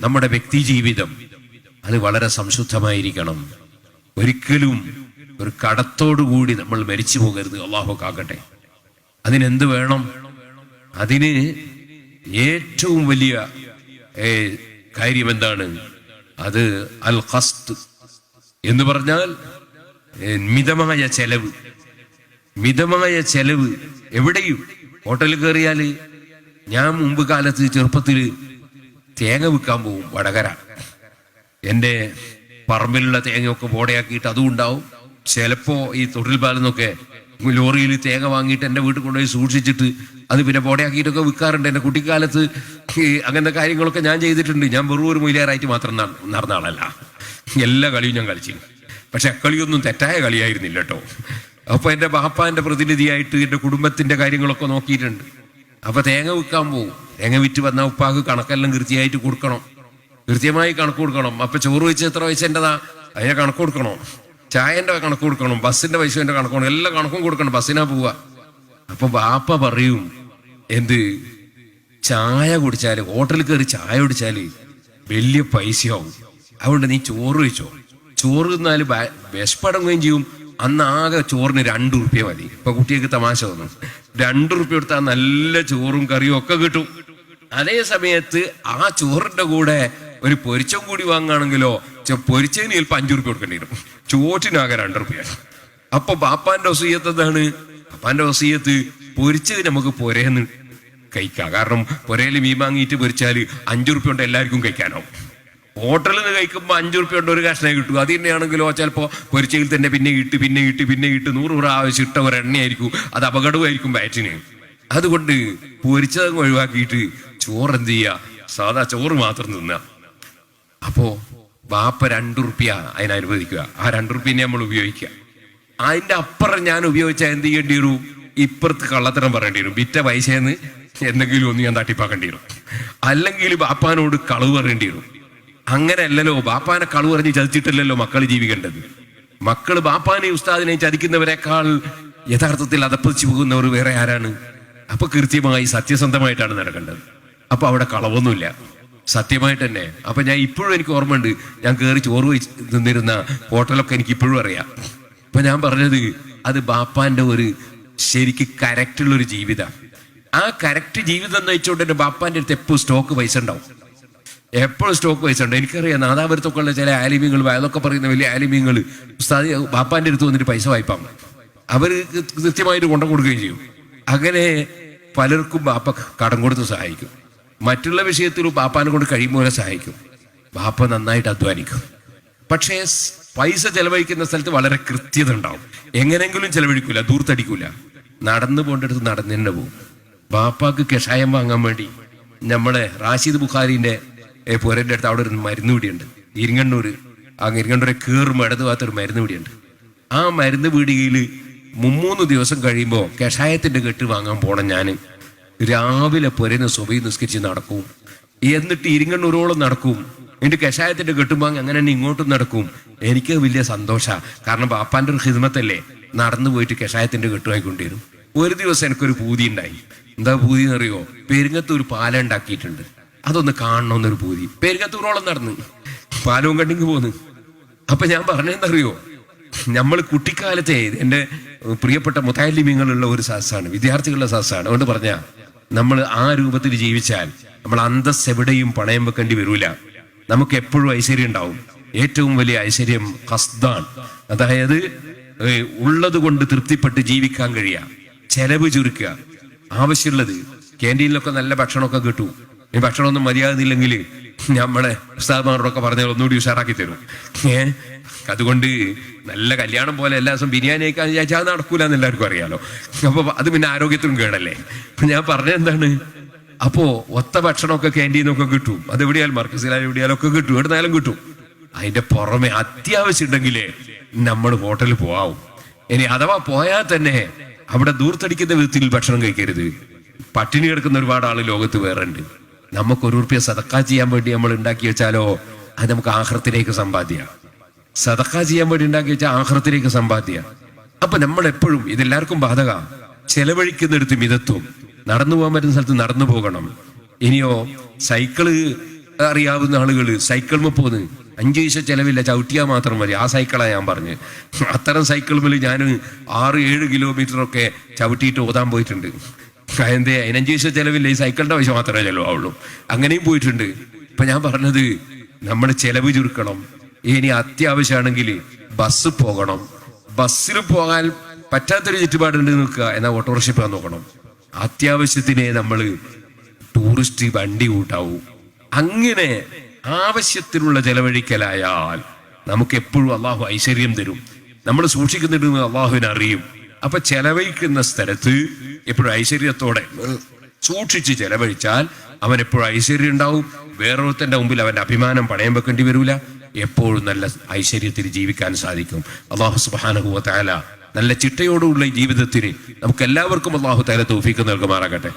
നമ്മുടെ വ്യക്തി ജീവിതം അത് വളരെ സംശുദ്ധമായിരിക്കണം. ഒരിക്കലും ഒരു കടത്തോടുകൂടി നമ്മൾ മരിച്ചു പോകരുത്. അള്ളാഹു കാക്കട്ടെ. അതിനെന്ത് വേണം? അതിന് ഏറ്റവും വലിയ കാര്യം എന്താണ്? അത് അൽ ഖസ്ത് എന്ന് പറഞ്ഞാൽ മിതമായ ചെലവ്. മിതമായ ചെലവ് എവിടെയും. ഹോട്ടലിൽ കയറിയാൽ ഞാൻ മുമ്പ് കാലത്ത് ചെറുപ്പത്തിൽ തേങ്ങ വിൽക്കാൻ പോകും വടകര എന്റെ പറമ്പിലുള്ള തേങ്ങയൊക്കെ ബോടയാക്കിയിട്ട് അതും ഉണ്ടാവും. ചിലപ്പോ ഈ തൊഴിൽ പാലെന്നൊക്കെ ലോറിയിൽ തേങ്ങ വാങ്ങിയിട്ട് എന്റെ വീട്ടിൽ കൊണ്ടുപോയി സൂക്ഷിച്ചിട്ട് അത് പിന്നെ ബോടയാക്കിയിട്ടൊക്കെ വിൽക്കാറുണ്ട്. എന്റെ കുട്ടിക്കാലത്ത് അങ്ങനത്തെ കാര്യങ്ങളൊക്കെ ഞാൻ ചെയ്തിട്ടുണ്ട്. ഞാൻ വെറും ഒരു മൊയിലാറായിട്ട് മാത്രം നടന്ന ആളല്ല. എല്ലാ കളിയും ഞാൻ കളിച്ചു. പക്ഷെ കളിയൊന്നും തെറ്റായ കളിയായിരുന്നില്ല കേട്ടോ. അപ്പോൾ എന്റെ ബാപ്പാന്റെ പ്രതിനിധിയായിട്ട് എന്റെ കുടുംബത്തിന്റെ കാര്യങ്ങളൊക്കെ നോക്കിയിട്ടുണ്ട്. അപ്പൊ തേങ്ങ വിൽക്കാൻ പോകും തേങ്ങ വിറ്റ് വന്ന ഉപ്പാക്ക് കണക്കെല്ലാം കൃത്യമായിട്ട് കൊടുക്കണം. കൃത്യമായി കണക്ക് കൊടുക്കണം. അപ്പൊ ചോറ് വെച്ച് എത്ര പൈസ എന്റേതാ? അതിനെ കണക്ക് കൊടുക്കണം. ചായന്റെ കണക്ക് കൊടുക്കണം. ബസ്സിന്റെ പൈസന്റെ കണക്ക് കൊടുക്കണം. എല്ലാ കണക്കും കൊടുക്കണം. ബസ്സിനാ പോവുക അപ്പൊ ബാപ്പ പറയും എന്ത്? ചായ കുടിച്ചാൽ ഹോട്ടലിൽ കയറി ചായ കുടിച്ചാൽ വലിയ പൈസയാവും. അതുകൊണ്ട് നീ ചോറ് വെച്ചോ ചോറ് തിന്നാൽ വിശപ്പടങ്ങുകയും ചെയ്യും. അന്ന് ആകെ ചോറിന് രണ്ട് റുപ്യ മതി. ഇപ്പൊ കുട്ടികൾക്ക് തമാശ തോന്നും. രണ്ട് റുപ്യ കൊടുത്താൽ നല്ല ചോറും കറിയും ഒക്കെ കിട്ടും. അതേ സമയത്ത് ആ ചോറിന്റെ കൂടെ ഒരു പൊരിച്ചം കൂടി വാങ്ങുകയാണെങ്കിലോ പൊരിച്ചതിന് ചിലപ്പോൾ അഞ്ചു റുപ്യ കൊടുക്കേണ്ടി വരും. ചോറ്റിനാകെ രണ്ട് റുപ്യ. അപ്പൊ ബാപ്പാന്റെ വസീയത്ത് എന്താണ്? ബാപ്പാന്റെ വസീയത്ത് പൊരിച്ചത് നമുക്ക് പൊരേന്ന് കഴിക്കാം. കാരണം പൊരയിൽ മീൻ വാങ്ങിയിട്ട് പൊരിച്ചാൽ അഞ്ചു റുപ്യ കൊണ്ട് എല്ലാവർക്കും കഴിക്കാനാവും. ഹോട്ടലിൽ നിന്ന് കഴിക്കുമ്പോൾ അഞ്ചു റുപ്യ കൊണ്ട് ഒരു കഷ്ണം കിട്ടും. അത് തന്നെയാണെങ്കിലോ ചിലപ്പോൾ പൊരിച്ചയിൽ തന്നെ പിന്നെ ഇട്ട് പിന്നെ ഇട്ട് പിന്നെ ഇട്ട് നൂറ് പ്രാവശ്യം ഇട്ട ഒരു എണ്ണയായിരിക്കും അത് അപകടമായിരിക്കും ബാറ്റിന്. അതുകൊണ്ട് പൊരിച്ചതങ്ങ് ഒഴിവാക്കിയിട്ട് ചോറ് എന്ത് ചെയ്യുക സാധാ ചോറ് മാത്രം തിന്നുക അപ്പോ ബാപ്പ രണ്ടു റുപ്യ അതിന് അനുവദിക്കുക. ആ രണ്ടു റുപ്യനെ നമ്മൾ ഉപയോഗിക്കുക. അതിന്റെ അപ്പുറം ഞാൻ ഉപയോഗിച്ചാൽ എന്ത് ചെയ്യേണ്ടി വരും? ഇപ്പുറത്ത് കള്ളത്തരം പറയേണ്ടി വരും. വിറ്റ പൈസയെന്ന് എന്തെങ്കിലും ഒന്ന് ഞാൻ തട്ടിപ്പാക്കേണ്ടി വരും. അല്ലെങ്കിൽ ബാപ്പാനോട് കളവ് പറയേണ്ടി വരും. അങ്ങനെ അല്ലല്ലോ ബാപ്പാനെ കളവ് പറഞ്ഞ് ചതിച്ചിട്ടില്ലല്ലോ മക്കൾ ജീവിക്കേണ്ടത്. മക്കൾ ബാപ്പാനെയും ഉസ്താദിനെയും ചതിക്കുന്നവരെക്കാൾ യഥാർത്ഥത്തിൽ അതപ്പതിച്ചു പോകുന്നവർ വേറെ ആരാണ്? അപ്പൊ കൃത്യമായി സത്യസന്ധമായിട്ടാണ് നടക്കേണ്ടത്. അപ്പൊ അവിടെ കളവൊന്നുമില്ല. സത്യമായിട്ട് തന്നെ അപ്പൊ ഞാൻ ഇപ്പോഴും എനിക്ക് ഓർമ്മയുണ്ട് ഞാൻ കയറി ചോറ് വെച്ച് നിന്നിരുന്ന ഹോട്ടലൊക്കെ എനിക്ക് ഇപ്പോഴും അറിയാം. അപ്പൊ ഞാൻ പറഞ്ഞത് അത് ബാപ്പാന്റെ ഒരു ശരിക്ക് കറക്റ്റുള്ള ഒരു ജീവിതം. ആ കറക്റ്റ് ജീവിതം നയിച്ചുകൊണ്ട് എന്റെ ബാപ്പാന്റെ അടുത്ത് എപ്പോഴും സ്റ്റോക്ക് പൈസ ഉണ്ടാവും. എപ്പോഴും സ്റ്റോക്ക് പൈസ ഉണ്ട് എനിക്കറിയാം നാദാപുരത്തൊക്കെ ഉള്ള ചില ആലിമ്യങ്ങൾ അതൊക്കെ പറയുന്ന വലിയ ആലിമ്യങ്ങൾ ഉസ്താദി അടുത്ത് വന്നിട്ട് പൈസ വായ്പാം. അവർ കൃത്യമായിട്ട് കൊണ്ടു കൊടുക്കുകയും ചെയ്യും. അങ്ങനെ പലർക്കും ബാപ്പ കടം കൊടുത്ത് സഹായിക്കും. മറ്റുള്ള വിഷയത്തിൽ ബാപ്പാനെ കൊണ്ട് കഴിയുമ്പോൾ സഹായിക്കും. ബാപ്പ നന്നായിട്ട് അധ്വാനിക്കും. പക്ഷേ പൈസ ചെലവഴിക്കുന്ന സ്ഥലത്ത് വളരെ കൃത്യത ഉണ്ടാവും. എങ്ങനെങ്കിലും ചെലവഴിക്കൂല ദൂർത്തടിക്കൂല. നടന്നു പോകേണ്ടടുത്ത് നടന്നു തന്നെ പോകും ബാപ്പാക്ക് കഷായം വാങ്ങാൻ വേണ്ടി നമ്മളെ റാഷിദ് ബുഖാരിന്റെ പുരന്റെ അടുത്ത് അവിടെ ഒരു മരുന്ന് പിടിയുണ്ട് ഇരിങ്ങണ്ണൂര് ആ ഇരിങ്ങണ്ണൂരെ കീറും ഇടത് ഭാഗത്ത് ഒരു മരുന്ന് പിടിയുണ്ട് ആ മരുന്ന് പീടികയിൽ മുമ്മൂന്ന് ദിവസം കഴിയുമ്പോൾ കഷായത്തിന്റെ കെട്ട് വാങ്ങാൻ പോണം ഞാൻ രാവിലെ പുരന്ന് സ്വഭി നിസ്കരിച്ച് നടക്കും. എന്നിട്ട് ഇരിങ്ങണ്ണൂരോളം നടക്കും. എന്നിട്ട് കഷായത്തിന്റെ കെട്ടുമ്പോ അങ്ങനെ തന്നെ ഇങ്ങോട്ടും നടക്കും. എനിക്ക് വലിയ സന്തോഷ. കാരണം ബാപ്പാന്റെ ഒരു ഹിദ്മത്തല്ലേ നടന്നു പോയിട്ട് കഷായത്തിന്റെ കെട്ടുവായിക്കൊണ്ടിരും ഒരു ദിവസം എനിക്കൊരു പൂതി ഉണ്ടായി. എന്താ പൂതി എന്നറിയോ? ഒരു പാല ഉണ്ടാക്കിയിട്ടുണ്ട്. അതൊന്ന് കാണണമെന്നൊരു പൂതി. പെരുങ്ങത്തൂരോളം നടന്ന്. പാലവും കണ്ടിങ്ങി പോന്ന്. അപ്പൊ ഞാൻ പറഞ്ഞെന്നറിയോ നമ്മൾ കുട്ടിക്കാലത്തെ എന്റെ പ്രിയപ്പെട്ട മുത്താലിമ്യങ്ങളുള്ള ഒരു സാസാണ് വിദ്യാർത്ഥികളുടെ സാസാണ് അതുകൊണ്ട് പറഞ്ഞ നമ്മൾ ആ രൂപത്തിൽ ജീവിച്ചാൽ നമ്മൾ അന്തസ് എവിടെയും പണയം വെക്കേണ്ടി വരൂല. നമുക്ക് എപ്പോഴും ഐശ്വര്യം ഉണ്ടാവും. ഏറ്റവും വലിയ ഐശ്വര്യം ഹസ്ദാൻ അതായത് ഉള്ളത് കൊണ്ട് തൃപ്തിപ്പെട്ട് ജീവിക്കാൻ കഴിയുക ചെലവ് ചുരുക്കുക. ആവശ്യമുള്ളത് ക്യാന്റീനിലൊക്കെ നല്ല ഭക്ഷണമൊക്കെ കിട്ടും. ഈ ഭക്ഷണമൊന്നും മര്യാദയില്ലെങ്കിൽ നമ്മളെ ഉസ്താദ്മാരോടൊക്കെ പറഞ്ഞാൽ ഒന്നുകൂടി ഉഷാറാക്കി തരും. ഏ? അതുകൊണ്ട് നല്ല കല്യാണം പോലെ എല്ലാ ദിവസം ബിരിയാണി കഴിക്കാൻ വിചാരിച്ചാൽ അത് എല്ലാവർക്കും അറിയാലോ. അപ്പൊ അത് പിന്നെ ആരോഗ്യത്തിനും കേടല്ലേ? അപ്പൊ ഞാൻ പറഞ്ഞ എന്താണ്? അപ്പോ ഒത്ത ഭക്ഷണമൊക്കെ ക്യാന്റീനൊക്കെ കിട്ടും. അത് എവിടെയാലും മർക്കസിലായാലും എവിടെയാലൊക്കെ കിട്ടും. എവിടുന്നാലും കിട്ടും. അതിന്റെ പുറമെ അത്യാവശ്യം ഉണ്ടെങ്കിലേ നമ്മൾ ഹോട്ടലിൽ പോവാവും. ഇനി അഥവാ പോയാൽ തന്നെ അവിടെ ദൂർത്തടിക്കുന്ന വിധത്തിൽ ഭക്ഷണം കഴിക്കരുത്. പട്ടിണി കിടക്കുന്ന ഒരുപാട് ആൾ ലോകത്ത് വേറെ ഉണ്ട് നമുക്ക് ഒരു റുപ്യ സതക്ക ചെയ്യാൻ വേണ്ടി നമ്മൾ ഉണ്ടാക്കി വെച്ചാലോ അത് നമുക്ക് ആഹ്രത്തിലേക്ക് സമ്പാദ്യ. സതക്ക ചെയ്യാൻ വേണ്ടി ഉണ്ടാക്കി വെച്ചാൽ ആഹ്രത്തിലേക്ക് സമ്പാദ്യ. അപ്പൊ നമ്മൾ എപ്പോഴും ഇതെല്ലാവർക്കും ബാധക. ചെലവഴിക്കുന്നിടത്ത് മിതത്വം. നടന്നു പോകാൻ പറ്റുന്ന സ്ഥലത്ത് നടന്നു പോകണം. ഇനിയോ സൈക്കിൾ അറിയാവുന്ന ആളുകൾ സൈക്കിളിൽ പോന്ന് അഞ്ചു പൈസ ചെലവില്ല ചവിട്ടിയാൽ മാത്രം മതി. ആ സൈക്കിളാണ് ഞാൻ പറഞ്ഞ്. അത്തരം സൈക്കിളിൽ ഞാൻ ആറ് ഏഴ് കിലോമീറ്റർ ഒക്കെ ചവിട്ടിയിട്ട് ഓതാൻ പോയിട്ടുണ്ട്. എന്തേ അതിനഞ്ച് പൈസ ചെലവില്ല? ഈ സൈക്കിളിന്റെ പൈസ മാത്രമേ ചെലവാവുള്ളൂ. അങ്ങനെയും പോയിട്ടുണ്ട്. ഇപ്പൊ ഞാൻ പറഞ്ഞത് നമ്മൾ ചെലവ് ചുരുക്കണം. ഇനി അത്യാവശ്യമാണെങ്കിൽ ബസ് പോകണം. ബസ്സിൽ പോകാൻ പറ്റാത്തൊരു ചുറ്റുപാടുണ്ട് നിൽക്കുക എന്നാൽ ഓട്ടോറിക്ഷ പോകാൻ നോക്കണം. അത്യാവശ്യത്തിനെ നമ്മൾ ടൂറിസ്റ്റ് വണ്ടി കൂട്ടാവൂ. അങ്ങനെ ആവശ്യത്തിനുള്ള ചെലവഴിക്കലായാൽ നമുക്ക് എപ്പോഴും അള്ളാഹു ഐശ്വര്യം തരും. നമ്മൾ സൂക്ഷിക്കുന്നുണ്ടെന്ന് അള്ളാഹുവിന് അറിയും. അപ്പൊ ചെലവഴിക്കുന്ന സ്ഥലത്ത് എപ്പോഴും ഐശ്വര്യത്തോടെ സൂക്ഷിച്ച് ചെലവഴിച്ചാൽ അവൻ എപ്പോഴും ഐശ്വര്യം ഉണ്ടാവും. വേറൊരുത്തന്റെ മുമ്പിൽ അവന്റെ അഭിമാനം പണയം വെക്കേണ്ടി വരൂല. എപ്പോഴും നല്ല ഐശ്വര്യത്തിൽ ജീവിക്കാൻ സാധിക്കും. അള്ളാഹു സുബാനഹുവ നല്ല ചിട്ടയോടുള്ള ജീവിതത്തിന് നമുക്ക് എല്ലാവർക്കും അള്ളാഹു താല തൗഫീക്ക് നൽകുമാറാകട്ടെ.